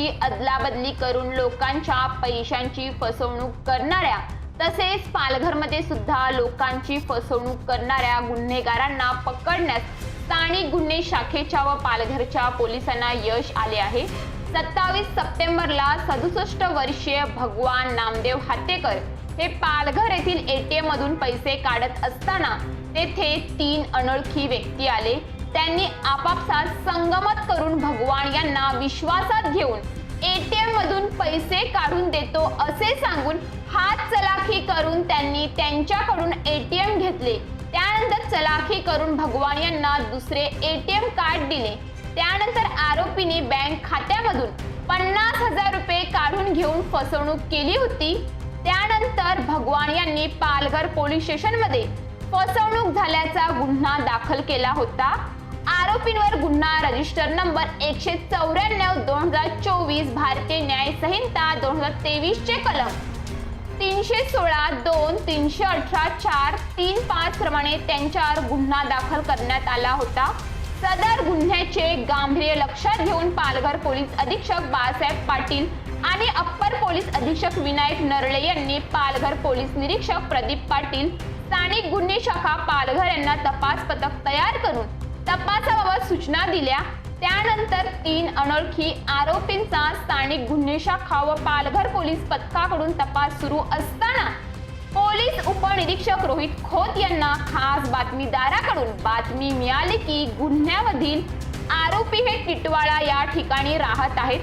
अदलाबदली करून लोकांच्या पैशांची फसवणूक करणाऱ्या तसेच पालघरमध्ये सुद्धा लोकांची फसवणूक करणाऱ्या गुन्हेगारांना पकडण्यास स्थानिक गुन्हे शाखेच्या व पालघरच्या पोलिसांना यश आले आहे. सत्तावीस सप्टेंबरला सदुसष्ट वर्षीय भगवान नामदेव हातेकर हे पालघर येथील एटीएम मधून पैसे काढत असताना तेथे तीन अनोळखी व्यक्ती आले. त्यांनी आपापसात संगमत करून भगवान यांना विश्वासात घेऊन एटीएम मधून पैसे काढून देतो असे सांगून हात चलाखी करून त्यांनी त्यांच्याकडून एटीएम घेतले. त्यानंतर चलाखी करून भगवान यांना दुसरे एटीएम कार्ड दिले. त्यानंतर आरोपीने बँक खात्यामधून पन्नास हजार रुपये काढून घेऊन फसवणूक केली होती. त्यानंतर भगवान यांनी पालघर पोलीस स्टेशनमध्ये फसवणूक झाल्याचा गुन्हा दाखल केला होता. आरोपींवर गुन्हा. रजिस्टर नंबर एकशे चौऱ्याण्णव दोन हजार चोवीस भारतीय न्याय संहिता दोन हजार तेवीस चे कलम. तीनशे सोळा दोन तीनशे अठरा चार तीन पाच प्रमाणे त्यांच्यावर गुन्हा दाखल करण्यात आला होता. सदर गुन्ह्याचे गांभीर्य लक्षात घेऊन पालघर पोलीस अधीक्षक बाळासाहेब पाटील आणि अप्पर पोलीस अधीक्षक विनायक नरळे यांनी पालघर पोलीस निरीक्षक प्रदीप पाटील स्थानिक गुन्हे शाखा पालघर यांना तपास पथक तयार करून तपासाबाबत सूचना दिल्या. त्यानंतर तीन अनोळखी आरोपींचा स्थानिक गुन्हे शाखा व पालघर पोलीस पथकाकडून तपास सुरू असताना पोलीस उपनिरीक्षक रोहित खोत यांना खास बातमीदाराकडून बातमी मिळाली की गुन्ह्यामधील आरोपी हे टिटवाळा या ठिकाणी राहत आहेत.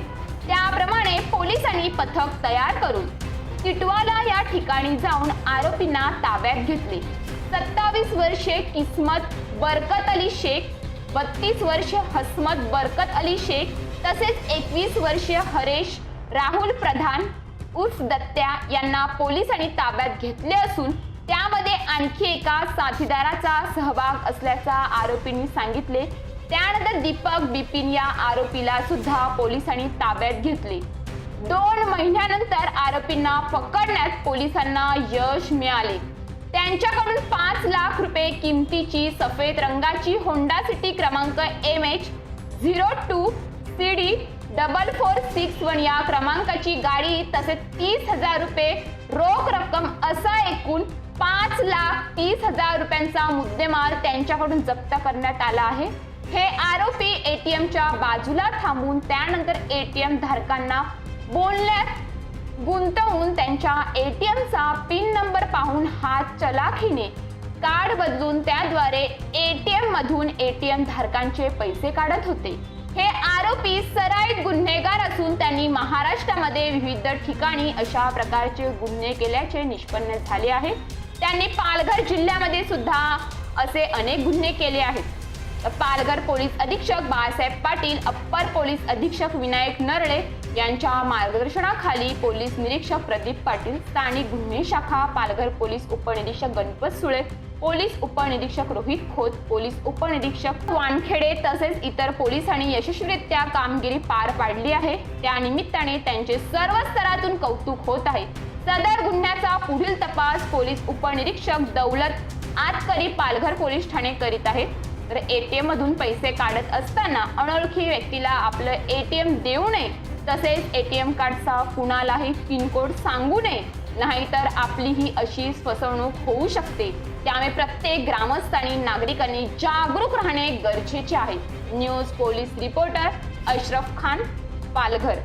त्याप्रमाणे पोलिसांनी पथक तयार करून टिटवाला या ठिकाणी जाऊन आरोपींना ताब्यात घेतले. सत्तावीस वर्षे किस्मत बरकत अली शेख बत्तीस वर्ष हसमत बरकत अली शेख तसेच एकवीस वर्षीय हरेश राहुल प्रधान उर्फ दत्त्या यांना पोलिसांनी ताब्यात घेतले असून त्यामध्ये आणखी एका साथीदाराचा सहभाग असल्याचा आरोपींनी सांगितले. त्यानंतर दीपक बिपिन या आरोपीला सुद्धा पोलिसांनी ताब्यात घेतले. दोन महिन्यानंतर आरोपींना पकडण्यात पोलिसांना यश मिळाले. त्यांच्याकडून पाच लाख रुपये किमतीची सफेद रंगाची होंडा सिटी क्रमांक M H zero two C D double four six one या क्रमांकाची गाडी तसेच तीस हजार रुपये रोख रक्कम असा एकूण पाच लाख तीस हजार रुपयांचा मुद्देमाल त्यांच्याकडून जप्त करण्यात आला आहे. हे आरोपी एटीएमच्या बाजूला थांबून त्यानंतर एटीएम धारकांना बोलण्यात गुंतवून त्यांच्या एटीएमचा पिन नंबर पाहून हात चलाखीने कार्ड बदलून त्याद्वारे एटीएम मधून एटीएम धारकांचे पैसे काढत होते. हे आरोपी सराईत गुन्हेगार असून त्यांनी महाराष्ट्रामध्ये विविध ठिकाणी अशा प्रकारचे गुन्हे केल्याचे निष्पन्न झाले आहे. त्यांनी पालघर जिल्ह्यामध्ये सुद्धा असे अनेक गुन्हे केले आहेत. पालघर पोलीस अधीक्षक बाळासाहेब पाटील अप्पर पोलीस अधीक्षक विनायक नरळे यांच्या मार्गदर्शनाखाली पोलीस निरीक्षक प्रदीप पाटील स्थानिक गुन्हे शाखा पालघर पोलीस उपनिरीक्षक गणपत सुळे पोलीस उपनिरीक्षक रोहित खोत पोलीस उपनिरीक्षक वानखेडे तसेच इतर पोलिसांनी यशस्वीरित्या कामगिरी पार पाडली आहे. त्या निमित्ताने त्यांचे सर्व स्तरातून कौतुक होत आहे. सदर गुन्ह्याचा पुढील तपास पोलीस उपनिरीक्षक दौलत आतकरी पालघर पोलीस ठाणे करीत आहेत तर एटीएम मधून पैसे काढत असताना अनोळखी व्यक्तीला आपलं एटीएम देऊ नये तसेच एटीएम कार्डचा कुणालाही पिन कोड सांगू नये नाहीतर आपली ही अशी फसवणूक होऊ शकते. त्यामुळे प्रत्येक ग्रामस्थ आणि नागरिकांनी जागरूक राहणे गरजेचे आहे. News police reporter Ashraf Khan Palghar.